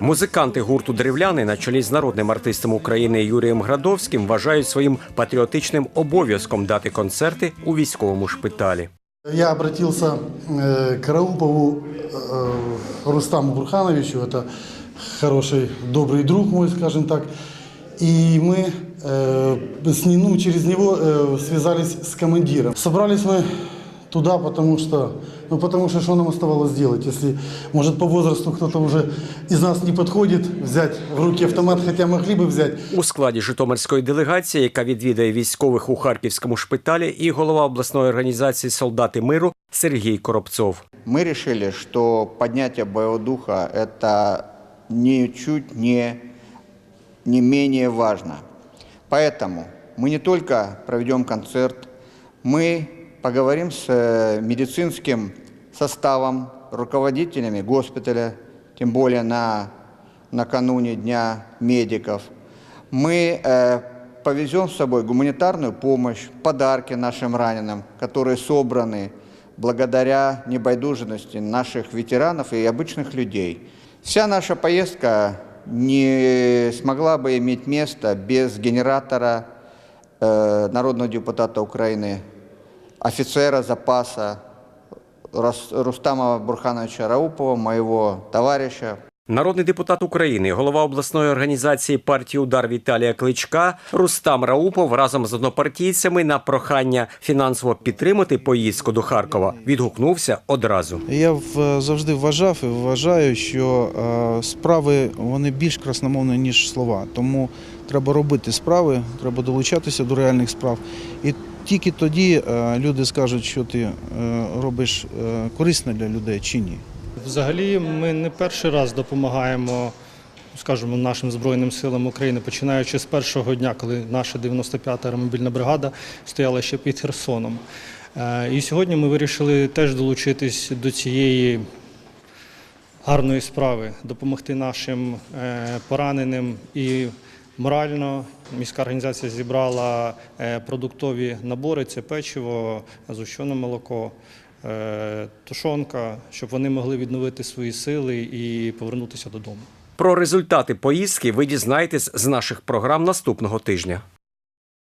Музиканти гурту Древляни на чолі з народним артистом України Юрієм Градовським вважають своїм патріотичним обов'язком дати концерти у військовому шпиталі. Я обратился э, к Раупову э, Рустаму Бурхановичу, это хороший, добрый друг мой, скажем так. И мы э, с, ним, ну, через него э, связались с командиром. Собрались мы туда, потому что, ну, потому что что нам оставалось делать, если, может, по возрасту кто-то уже из нас не подходит, взять в руки автомат, хотя могли бы взять. У складі Житомирської делегації, яка відвідає військових у харківському шпиталі, і голова обласної організації Солдати миру Сергій Коробцов. Мы решили, что поднятие боевого духа – это ничуть не, не менее важно. Поэтому мы не только проведем концерт, мы Поговорим с э, медицинским составом, руководителями госпиталя, тем более на, накануне Дня медиков. Мы э, повезем с собой гуманитарную помощь, подарки нашим раненым, которые собраны благодаря небайдужности наших ветеранов и обычных людей. Вся наша поездка не смогла бы иметь место без генератора э, народного депутата Украины, офицера запаса Рустама Бурхановича Раупова, моего товарища, Народний депутат України, голова обласної організації партії Удар Віталія Кличка Рустам Раупов разом з однопартійцями на прохання фінансово підтримати поїздку до Харкова відгукнувся одразу. Я в- завжди вважав і вважаю, що е, справи вони більш красномовні, ніж слова. Тому треба робити справи, треба долучатися до реальних справ. І тільки тоді е, люди скажуть, що ти е, робиш е, корисне для людей чи ні. Взагалі, ми не перший раз допомагаємо, скажімо, нашим Збройним силам України, починаючи з першого дня, коли наша 95-та аеромобільна бригада стояла ще під Херсоном. Е, І сьогодні ми вирішили теж долучитись до цієї гарної справи, допомогти нашим е, пораненим і морально. Міська організація зібрала е, продуктові набори: це печиво, згущене молоко, тушонка, щоб вони могли відновити свої сили і повернутися додому. Про результати поїздки ви дізнаєтесь з наших програм наступного тижня.